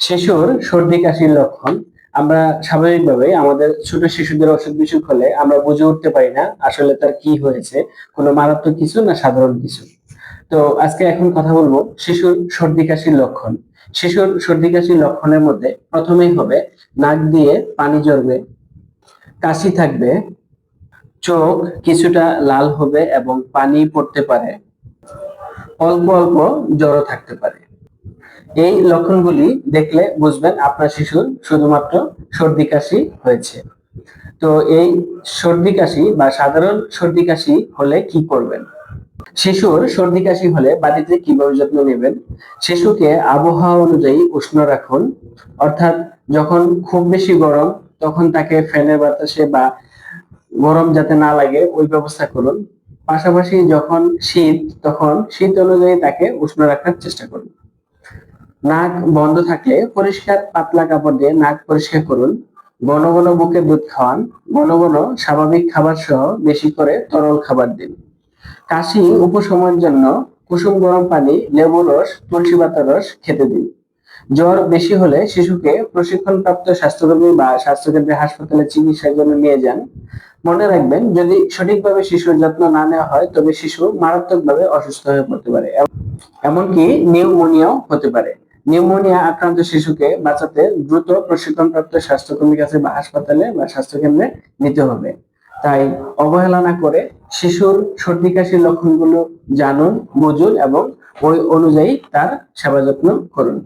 শিশুর সর্দি কাশির লক্ষণ, আমরা স্বাভাবিকভাবে আমাদের ছোট শিশুদের অসুখ বিসুখ হলে আমরা বুঝে উঠতে পারি না আসলে তার কি হয়েছে, কোনো মারাত্মক কিছু না সাধারণ কিছু। তো আজকে এখন কথা বলব শিশুর সর্দি কাশির লক্ষণ। শিশুর সর্দি কাশির লক্ষণের মধ্যে প্রথমেই হবে নাক দিয়ে পানি ঝরবে কাশি থাকবে, চোখ কিছুটা লাল হবে এবং পানি পড়তে পারে, অল্প অল্প জ্বরও থাকতে পারে। এই লক্ষণগুলি দেখলে বুঝবেন আপনার শিশুর শুধুমাত্র সর্দি কাশি হয়েছে। তো এই সর্দি কাশি বা সাধারণ সর্দি কাশি হলে কি করবেন? শিশুর সর্দি কাশি হলে বাড়িতে কীভাবে যত্ন নেবেন? শিশুকে আবহাওয়া অনুযায়ী উষ্ণ রাখুন। অর্থাৎ যখন খুব বেশি গরম, তখন তাকে ফ্যানের বাতাসে বা গরম যাতে না লাগে, ওই ব্যবস্থা করুন। পাশাপাশি যখন শীত, তখন শীত অনুযায়ী তাকে উষ্ণ রাখার চেষ্টা করুন। নাক বন্ধ থাকলে পরিষ্কার পাতলা কাপড় দিয়ে নাক পরিষ্কার করুন। ঘন ঘন বুকে দুধ খাওয়ান। ঘন ঘন স্বাভাবিক খাবার সহ বেশি করে তরল খাবার দিন। কাশি উপশমের জন্য কুসুম গরম পানি, লেবু রস, তুলসী পাতার রস খেতে দিন। জ্বর বেশি হলে শিশুকে প্রশিক্ষণপ্রাপ্ত স্বাস্থ্যকর্মী বা স্বাস্থ্যকেন্দ্রে হাসপাতালে চিকিৎসার জন্য নিয়ে যান। মনে রাখবেন, যদি সঠিকভাবে শিশুর যত্ন না নেওয়া হয়, তবে শিশু মারাত্মকভাবে অসুস্থ হয়ে পড়তে পারে। এমনকি নিউমোনিয়াও হতে পারে। নিউমোনিয়া আক্রান্ত শিশুকে বাঁচাতে দ্রুত প্রশিক্ষণপ্রাপ্ত স্বাস্থ্যকর্মীর কাছে বা হাসপাতালে বা স্বাস্থ্যকেন্দ্রে নিতে হবে। তাই অবহেলা না করে শিশুর সর্দি কাশির লক্ষণগুলো জানুন, বুঝুন এবং ওই অনুযায়ী তার সেবা যত্ন করুন।